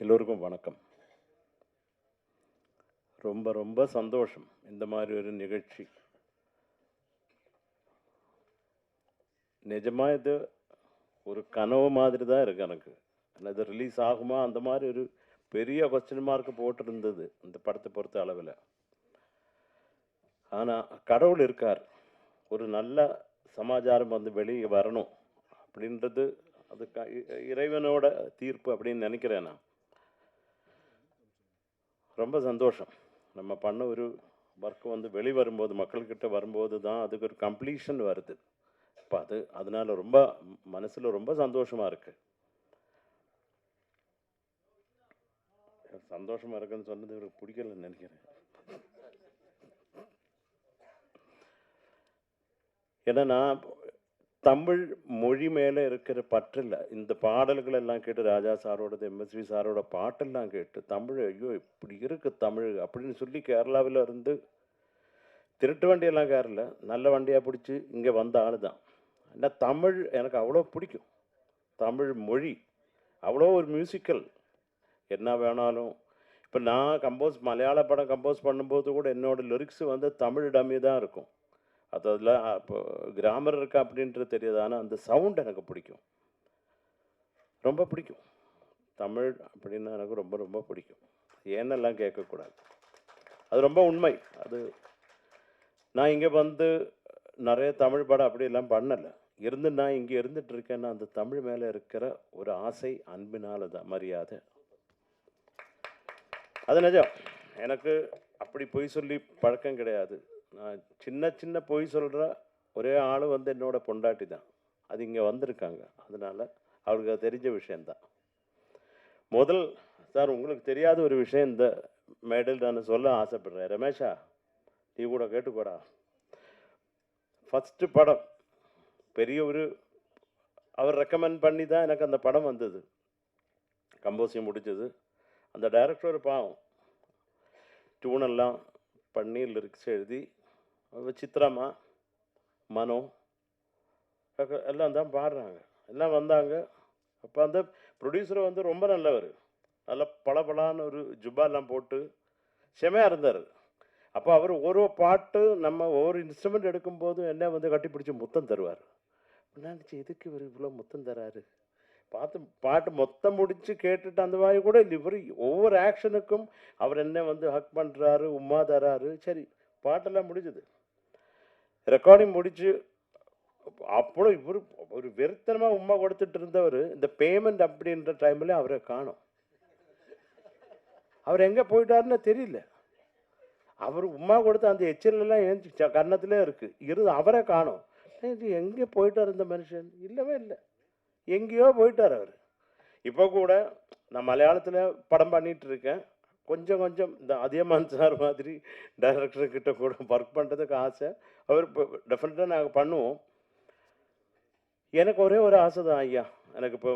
எல்லோருக்கும் வணக்கம். ரொம்ப ரொம்ப சந்தோஷம் இந்த மாதிரி ஒரு நிகழ்ச்சி. நிஜமாக இது ஒரு கனவு மாதிரி தான் இருக்குது எனக்கு. ஆனால் இது ரிலீஸ் ஆகுமா? அந்த மாதிரி ஒரு பெரிய கொஸ்டின் மார்க் போட்டிருந்தது இந்த படத்தை பொறுத்த அளவில். ஆனால் கடவுள் இருக்கார். ஒரு நல்ல சமாச்சாரம் வந்து வெளியே வரணும் அப்படின்றது அது க- இ- இறைவனோட தீர்ப்பு அப்படின்னு நினைக்கிறேன் நான். ரொம்ப சந்தோஷம். நம்ம பண்ண ஒரு ஒர்க் வந்து வெளி வரும்போது மக்கள்கிட்ட வரும்போது தான் அதுக்கு ஒரு கம்ப்ளீஷன் வருது. இப்போ அது அதனால் ரொம்ப மனசில் ரொம்ப சந்தோஷமாக இருக்குது சந்தோஷமாக இருக்குன்னு சொன்னது இவருக்கு பிடிக்கலன்னு நினைக்கிறேன். ஏன்னா நான் தமிழ் மொழி மேலே இருக்கிற பற்றில் இந்த பாடல்கள் எல்லாம் கேட்டு ராஜா சாரோடது எம்எஸ்வி சாரோட பாட்டெல்லாம் கேட்டு தமிழ் ஐயோ இப்படி இருக்கு தமிழ் அப்படின்னு சொல்லி கேரளாவில் இருந்து திருட்டு வண்டியெல்லாம் கேரல நல்ல வண்டியாக பிடிச்சி இங்கே வந்த ஆள் தான். ஆனால் தமிழ் எனக்கு அவ்வளோ பிடிக்கும். தமிழ் மொழி அவ்வளோ ஒரு மியூசிக்கல். என்ன வேணாலும். இப்போ நான் கம்போஸ் மலையாள படம் கம்போஸ் பண்ணும்போது கூட என்னோடய லிரிக்ஸ் வந்து தமிழ் டம்மி தான் இருக்கும். அது அதில் இப்போ கிராமர் இருக்கா அப்படின்றது தெரியாது. ஆனால் அந்த சவுண்ட் எனக்கு பிடிக்கும். ரொம்ப பிடிக்கும். தமிழ் அப்படின்னா எனக்கு ரொம்ப ரொம்ப பிடிக்கும். ஏன்னெல்லாம் கேட்கக்கூடாது. அது ரொம்ப உண்மை. அது நான் இங்கே வந்து நிறைய தமிழ் படம் அப்படியெல்லாம் பண்ணலை. இருந்து நான் இங்கே இருந்துட்டு இருக்கேன்னா அந்த தமிழ் மேலே இருக்கிற ஒரு ஆசை அன்பினால் தான் மரியாதை. அது நிஜம். எனக்கு அப்படி பொய் சொல்லி பழக்கம் கிடையாது. நான் சின்ன சின்ன பொய் சொல்கிற ஒரே ஆள் வந்து என்னோட பொண்டாட்டி தான். அது இங்கே வந்திருக்காங்க. அதனால் அவளுக்கு தெரிஞ்ச விஷயந்தான் முதல் சார் உங்களுக்கு தெரியாத ஒரு விஷயம் இந்த மேடல் நான் சொல்ல ஆசைப்படுறேன். ரமேஷா நீ கூட கேட்டுக்கோடா. ஃபஸ்ட்டு படம் பெரிய ஒரு அவர் ரெக்கமெண்ட் பண்ணி தான் எனக்கு அந்த படம் வந்தது. கம்போசிங் முடிச்சது அந்த டைரக்டர் ஒரு பாவம் டியூனெல்லாம் பண்ணி லிரிக்ஸ் எழுதி அவ சித்ராமா மனோ எல்லாம் தான் பாடுறாங்க. எல்லாம் வந்தாங்க. அப்போ அந்த ப்ரொடியூசர் வந்து ரொம்ப நல்லவர். நல்ல பளபளான்னு ஒரு ஜுப்பாலாம் போட்டு செமையாக இருந்தார். அப்போ அவர் ஒரு பாட்டு நம்ம ஒவ்வொரு இன்ஸ்ட்ருமெண்ட் எடுக்கும்போது என்ன வந்து கட்டிப்பிடிச்சி முத்தம் தருவார். நினச்சி எதுக்கு இவர் இவ்வளோ முத்தம் தராரு? பார்த்து பாட்டு மொத்தம் முடித்து கேட்டுட்டு அந்த மாதிரி கூட இல்லை. இவர் ஒவ்வொரு ஆக்ஷனுக்கும் அவர் என்ன வந்து ஹக் பண்ணுறாரு உமா தராரு. சரி பாட்டெல்லாம் முடிஞ்சது. ரெக்கார்டிங் முடிச்சு அப்போ இவர் ஒரு வெறுத்தனமாக உமா கொடுத்துட்டு இருந்தவர் இந்த பேமெண்ட் அப்படின்ற டைமில் அவரை காணோம். அவர் எங்கே போயிட்டாருன்னு தெரியல. அவர் உமா கொடுத்த அந்த எச்சல் ஏஞ்சி கன்னத்திலே இருக்குது இரு அவரை காணோம். எங்கே போயிட்டார் இந்த மனுஷன்? இல்லவே இல்லை. எங்கேயோ போயிட்டார் அவர். இப்போ கூட நான் மலையாளத்தில் படம் பண்ணிகிட்டு இருக்கேன் கொஞ்சம் கொஞ்சம் இந்த அதியமான் சார் மாதிரி டைரக்டர்கிட்ட கூட ஒர்க் பண்ணுறதுக்கு ஆசை. அவர் இப்போ டெஃபினட்டாக நாங்கள் பண்ணுவோம். எனக்கு ஒரே ஒரு ஆசை தான் ஐயா. எனக்கு இப்போ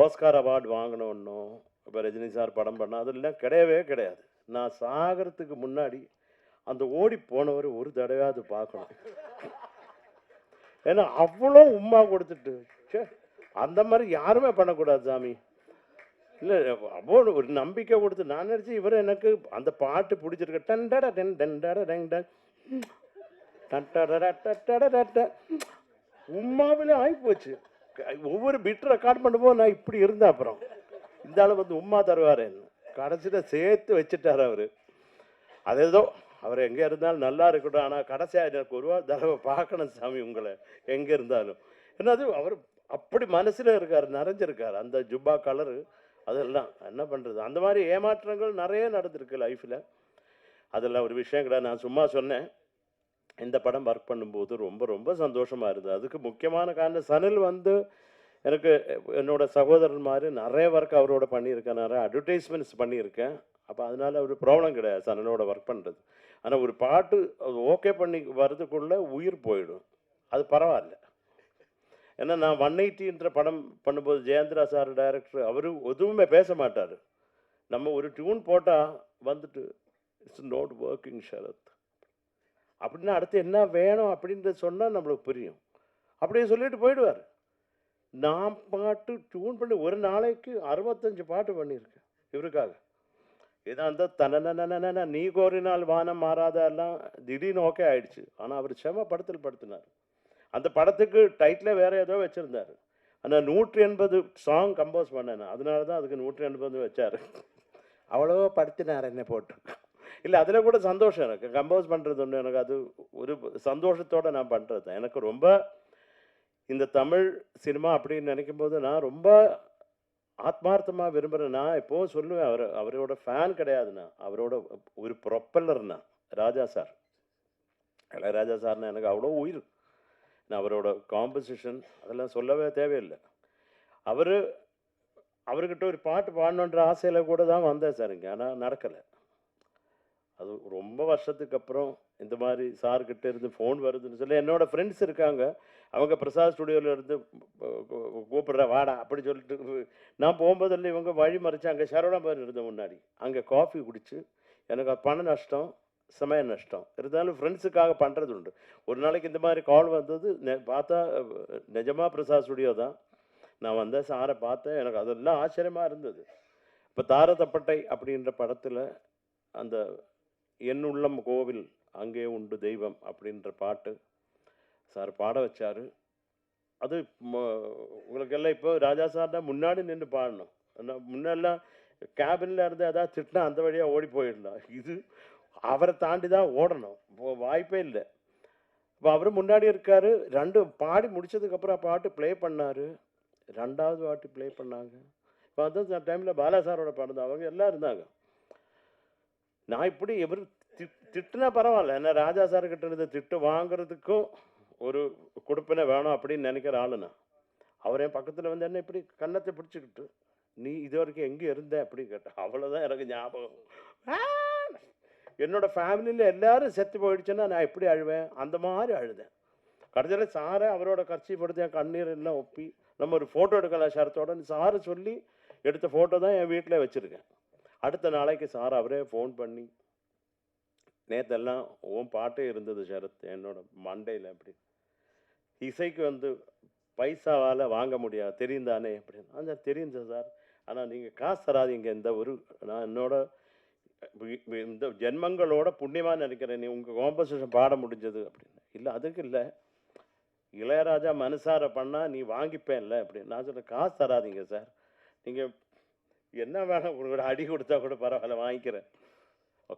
ஓஸ்கார் அவார்டு வாங்கணும்னும் இப்போ ரஜினி சார் படம் பண்ண அதெல்லாம் கிடையவே கிடையாது. நான் சாகிறதுக்கு முன்னாடி அந்த ஓடி போனவர் ஒரு தடவையாவது பார்க்கணும். ஏன்னா அவ்வளோ உமா கொடுத்துட்டு ச்சே, அந்த மாதிரி யாருமே பண்ணக்கூடாது சாமி. இல்லை அவ்வளோ ஒரு நம்பிக்கை கொடுத்து நான் நினச்சி இவர் எனக்கு அந்த பாட்டு பிடிச்சிருக்க. டண்டட டென் டண்டட டென் டென். உம்மாவிலே ஆகிப்போச்சு ஒவ்வொரு பிட் ரெக்கார்ட் பண்ணும்போது நான் இப்படி இருந்தேன் அப்புறம். இந்த ஆள் வந்து உம்மா தருவார். கடைசியில் சேர்த்து வச்சுட்டார் அவர். அது ஏதோ அவர் எங்கே இருந்தாலும் நல்லா இருக்கட்டும். ஆனால் கடைசியாக எனக்கு ஒரு தடவை பார்க்கணும் சாமி உங்களை. எங்கே இருந்தாலும். என்னது அவர் அப்படி மனசில் இருக்கார் நிறைஞ்சிருக்கார். அந்த ஜுப்பா கலரு அதெல்லாம் என்ன பண்ணுறது அந்த மாதிரி ஏமாற்றங்கள் நிறைய நடந்திருக்கு லைஃப்பில் அதெல்லாம் ஒரு விஷயம் கிடையாது நான் சும்மா சொன்னேன். இந்த படம் ஒர்க் பண்ணும்போது ரொம்ப ரொம்ப சந்தோஷமாக இருந்தது. அதுக்கு முக்கியமான காரணம் சனில் வந்து எனக்கு என்னோட சகோதரன் மாதிரி நிறைய ஒர்க் அவரோட பண்ணியிருக்கேன். நிறைய அட்வர்டைஸ்மெண்ட்ஸ் பண்ணியிருக்கேன். அப்போ அதனால ஒரு ப்ராப்ளம் கிடையாது சனலோட ஒர்க் பண்ணுறது ஆனால் ஒரு பாட்டு அது ஓகே பண்ணி வர்றதுக்குள்ளே உயிர் போயிடும். அது பரவாயில்ல. ஏன்னா நான் ஒன் எயிட்டின்ற படம் பண்ணும்போது ஜெயந்திரா சார் டைரக்டர் அவர் எதுவுமே பேச மாட்டார். நம்ம ஒரு டியூன் போட்டால் வந்துட்டு இட்ஸ் நோட் ஒர்க்கிங் ஷரத் அப்படின்னா அடுத்து என்ன வேணும் அப்படின்றது சொன்னால் நம்மளுக்கு புரியும். அப்படியே சொல்லிட்டு போயிடுவார். நான் பாட்டு டியூன் பண்ணி ஒரு நாளைக்கு அறுபத்தஞ்சு பாட்டு பண்ணியிருக்கேன் இவருக்காக. இதான் அந்த தனன நீ கோரினால் வானம் மாறாத எல்லாம் திடீர்னு ஓகே ஆயிடுச்சு. ஆனால் அவர் செம படத்தில் படுத்தினார். அந்த படத்துக்கு டைட்டில் வேறு ஏதோ வச்சுருந்தார். ஆனால் நூற்றி எண்பது சாங் கம்போஸ் பண்ணேன் அதனால தான் அதுக்கு நூற்றி எண்பது வச்சார். அவ்வளோ படுத்தினார் என்னை போட்டு. இல்லை அதில் கூட சந்தோஷம் எனக்கு. கம்போஸ் பண்ணுறது ஒன்று எனக்கு அது ஒரு சந்தோஷத்தோடு நான் பண்ணுறது தான். எனக்கு ரொம்ப இந்த தமிழ் சினிமா அப்படின்னு நினைக்கும் போது நான் ரொம்ப ஆத்மார்த்தமாக விரும்புகிறேன் நான் எப்போவும் சொல்லுவேன் அவர் அவரோட ஃபேன் கிடையாதுண்ணா அவரோட ஒரு ப்ரொப்பல்லர்னா ராஜா சார். இளையராஜா சார்னா எனக்கு அவ்வளோ உயிர். நான் அவரோட காம்போசிஷன் அதெல்லாம் சொல்லவே தேவையில்லை. அவர் அவர்கிட்ட ஒரு பாட்டு பாடணுன்ற ஆசையில் கூட தான் வந்தேன் சார் இங்கே. ஆனால் நடக்கலை. அது ரொம்ப வருஷத்துக்கு அப்புறம் இந்த மாதிரி சார்கிட்ட இருந்து ஃபோன் வருதுன்னு சொல்லி என்னோடய ஃப்ரெண்ட்ஸ் இருக்காங்க. அவங்க பிரசாத் ஸ்டுடியோவில் இருந்து கூப்பிட்ற வாடா அப்படி சொல்லிட்டு நான் போகும்போதில் இவங்க வழி மறைச்சு அங்கே சரவணாபுரம் இருந்த முன்னாடி அங்கே காஃபி குடிச்சு எனக்கு பண நஷ்டம் சமய நஷ்டம் இருந்தாலும் ஃப்ரெண்ட்ஸுக்காக பண்ணுறது உண்டு. ஒரு நாளைக்கு இந்த மாதிரி கால் வந்தது நெ- பார்த்தா நிஜமாக பிரசாத் ஸ்டுடியோ தான். நான் வந்தேன் சாரை பார்த்தேன் எனக்கு அதெல்லாம் ஆச்சரியமாக இருந்தது. இப்போ தாரதப்பட்டை அப்படின்ற படத்தில் அந்த என் உள்ளம் கோவில் அங்கே உண்டு தெய்வம் அப்படின்ற பாட்டு சார் பாட வச்சார். அது ம- இப்போ ராஜா சார் தான் முன்னாடி நின்று பாடணும். முன்னெல்லாம் கேபினில் இருந்து ஏதாவது திட்டினா அந்த வழியாக ஓடி போயிடலாம். இது அவரை தாண்டி தான் ஓடணும். இப்போ வாய்ப்பே இல்லை. இப்போ அவர் முன்னாடி இருக்கார். ரெண்டு பாடி முடிச்சதுக்கப்புறம் பாட்டு ப்ளே பண்ணார். ரெண்டாவது பாட்டு ப்ளே பண்ணாங்க. இப்போ அந்த டைமில் பாலா சாரோட பாடம் அவங்க எல்லாம் இருந்தாங்க. நான் இப்படி எவர் திட்டுனா பரவாயில்ல. என்ன ராஜா சார் கிட்ட இருந்து திட்டு வாங்குறதுக்கும் ஒரு கொடுப்பினை வேணும் அப்படின்னு நினைக்கிற ஆளு நான். அவர் என் பக்கத்தில் வந்து என்ன இப்படி கன்னத்தை பிடிச்சிக்கிட்டு நீ இது வரைக்கும் எங்கே இருந்த? அப்படின்னு கேட்டேன் அவ்வளோதான் எனக்கு ஞாபகம். என்னோடய என்னோட ஃபேமிலியில் எல்லாரும் செத்து போயிடுச்சுன்னா நான் எப்படி அழுவேன்? அந்த மாதிரி அழுதேன். கடைசியில் சாரை அவரோட கட்சி படுத்து என் கண்ணீர் எல்லாம் ஒப்பி நம்ம ஒரு ஃபோட்டோ எடுக்கலாம் ஷரத்தோட சாரை சொல்லி எடுத்த ஃபோட்டோ தான் என் வீட்டில் வச்சுருக்கேன். அடுத்த நாளைக்கு சார் அவரே ஃபோன் பண்ணி நேற்றெல்லாம் உன் பாட்டே இருந்தது சரத் என்னோட மண்டையில் அப்படி இசைக்கு வந்து பைசாவால் வாங்க முடியாது தெரியும் தானே அப்படின்னு. அந்த தெரியும் சார் ஆனால் நீங்கள் காசு தராதீங்க இந்த ஒரு நான் என்னோட இந்த ஜென்மங்களோட புண்ணியமாக நினைக்கிறேன் நீ உங்கள் காம்பசேஷன் பாட முடிஞ்சது அப்படின்னு. இல்லை அதுக்கு இல்லை. இளையராஜா மனசார பண்ணால் நீ வாங்கிப்பேன்ல அப்படின்னு. நான் சொல்கிறேன் காசு தராதீங்க சார். நீங்கள் என்ன வேணும் உங்களோட அடி கொடுத்தா கூட பரவாயில்ல வாங்கிக்கிறேன்.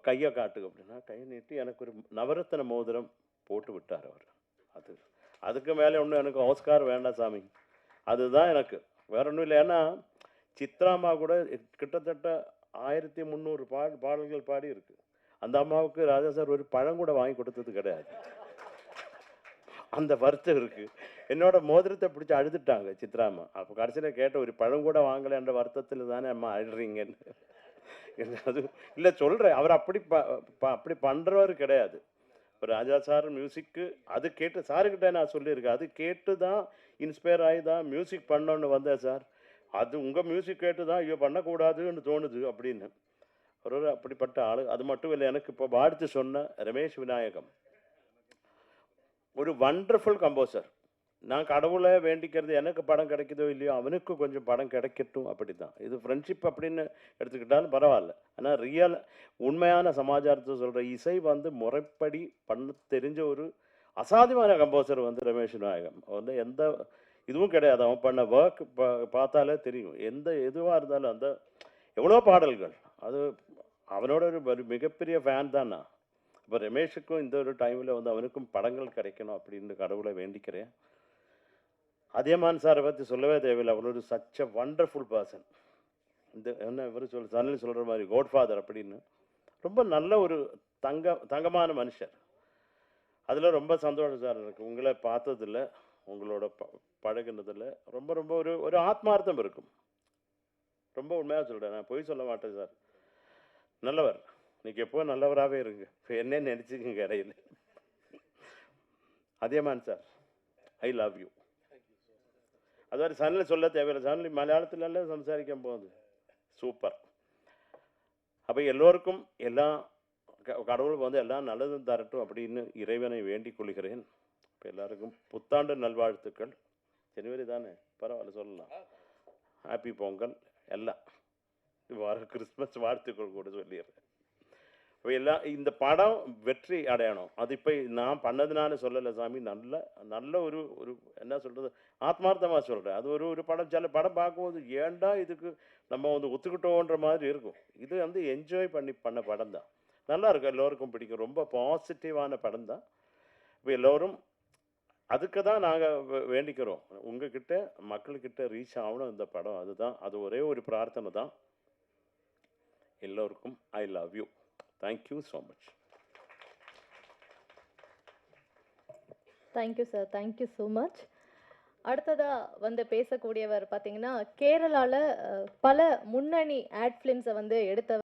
கையை காட்டுங்க அப்படின்னா கையை நீட்டி எனக்கு ஒரு நவரத்தன மோதிரம் போட்டு விட்டார் அவர். அது அதுக்கு மேலே ஒன்றும் எனக்கு ஆஸ்கார் வேண்டாம் சாமி. அதுதான் எனக்கு. வேற ஒன்றும் இல்லை. ஏன்னா சித்ராமா கூட கிட்டத்தட்ட ஆயிரத்தி முந்நூறு பா பாடல்கள் பாடி இருக்கு. அந்த அம்மாவுக்கு ராஜா சார் ஒரு பழம் கூட வாங்கி கொடுத்தது கிடையாது. அந்த வருத்தம் இருக்குது என்னோட மோதிரத்தை பிடிச்சி அழுதுட்டாங்க சித்ராமா அப்போ கடைசியில் கேட்ட ஒரு பழம் கூட வாங்கலைன்ற வருத்தத்தில் தானே அம்மா அழுறீங்கன்னு என்ன அது இல்லை சொல்கிறேன் அவர் அப்படி ப ப- அப்படி பண்ணுறவர் கிடையாது. இப்போ ராஜா சார் மியூசிக்கு அது கேட்டு சாருக்கிட்ட நான் சொல்லியிருக்கேன். அது கேட்டு தான் இன்ஸ்பயர் ஆகி தான் மியூசிக் பண்ணோன்னு வந்தேன் சார். அது உங்கள் மியூசிக் கேட்டு தான் ஐயோ பண்ணக்கூடாதுன்னு தோணுது அப்படின்னு. ஒரு ஒரு அப்படிப்பட்ட ஆள். அது மட்டும் இல்லை எனக்கு இப்போ வாழ்த்து சொன்ன ரமேஷ் விநாயகம். ஒரு வண்டர்ஃபுல் கம்போசர் நான் கடவுளை வேண்டிக்கிறது எனக்கு படம் கிடைக்குதோ இல்லையோ அவனுக்கு கொஞ்சம் படம் கிடைக்கட்டும் அப்படி தான் இது ஃப்ரெண்ட்ஷிப் அப்படின்னு எடுத்துக்கிட்டாலும் பரவாயில்ல. ஆனால் ரியல் உண்மையான சமாச்சாரத்தை சொல்கிற இசை வந்து முறைப்படி பண்ண தெரிஞ்ச ஒரு அசாத்தியமான கம்போசர் வந்து ரமேஷ் நாயகம். வந்து எந்த இதுவும் கிடையாது. அவன் பண்ண ஒர்க் பார்த்தாலே தெரியும். எந்த எதுவாக இருந்தாலும் அந்த எவ்வளோ பாடல்கள். அது அவனோட ஒரு ஒரு மிகப்பெரிய ஃபேன் தான்? நான் இப்போ ரமேஷுக்கும் இந்த ஒரு டைமில் வந்து அவனுக்கும் படங்கள் கிடைக்கணும் அப்படின்னு கடவுளை வேண்டிக்கிறேன். அதியமான் சாரை பற்றி சொல்லவே தேவையில்லை. அவர் ஒரு சச்ச வண்டர்ஃபுல் பர்சன் இந்த என்ன இவர் சொல் சன்னல் சொல்கிற மாதிரி கோட்ஃபாதர் அப்படின்னு ரொம்ப நல்ல ஒரு தங்க தங்கமான மனுஷர். அதில் ரொம்ப சந்தோஷம் சார் எனக்கு உங்களை பார்த்ததில்ல உங்களோட ப பழகினதில் ரொம்ப ரொம்ப ஒரு ஒரு ஆத்மார்த்தம் இருக்கும். ரொம்ப உண்மையாக சொல்கிறேன் நான் பொய் சொல்ல மாட்டேன் சார். நல்லவர். இன்றைக்கி எப்போ நல்லவராகவே இருங்க. இப்போ என்ன நினச்சிக்கங்க இடையில. Athiyaman sir I love you அது மாதிரி சனில் சொல்ல தேவையில்லை சனில் மலையாளத்திலெல்லாம் സംസാരിക്കാൻ പോകുന്നത് சூப்பர் அப்போ எல்லோருக்கும் எல்லாம் க- கடவுள் வந்து எல்லாம் நல்லதும் தரட்டும் அப்படின்னு இறைவனை வேண்டிக் கொள்கிறேன் இப்போ எல்லாருக்கும் புத்தாண்டு நல்வாழ்த்துக்கள் ஜனவரி தானே பரவாயில்ல சொல்லலாம் ஹாப்பி பொங்கல் எல்லாம் வர கிறிஸ்மஸ் வாழ்த்துக்கள் கூட சொல்லிடுறேன் இப்போ எல்லாம் இந்த படம் வெற்றி அடையணும். அது இப்போ நான் பண்ணதுனால சொல்லலை சாமி. நல்ல நல்ல ஒரு ஒரு என்ன சொல்கிறது ஆத்மார்த்தமாக சொல்கிறேன் அது ஒரு ஒரு படம் சில படம் பார்க்கும்போது ஏண்டா இதுக்கு நம்ம வந்து ஒத்துக்கிட்டோன்ற மாதிரி இருக்கும். இது வந்து என்ஜாய் பண்ணி பண்ண படம் தான். நல்லா இருக்கும். எல்லோருக்கும் பிடிக்கும். ரொம்ப பாசிட்டிவான படம் தான். இப்போ எல்லோரும் அதுக்கு தான் நாங்கள் வேண்டிக்கிறோம். உங்ககிட்ட மக்கள்கிட்ட ரீச் ஆகணும் இந்த படம். அதுதான். அது ஒரே ஒரு பிரார்த்தனை தான். எல்லோருக்கும் I love you thank you so much thank you sir thank you so much அடுத்ததா வந்து பேசக்கூடியவர் பார்த்தீங்கன்னா கேரளால பல முன்னணி ஆட் ஃபிலிம்ஸை வந்து எடுத்த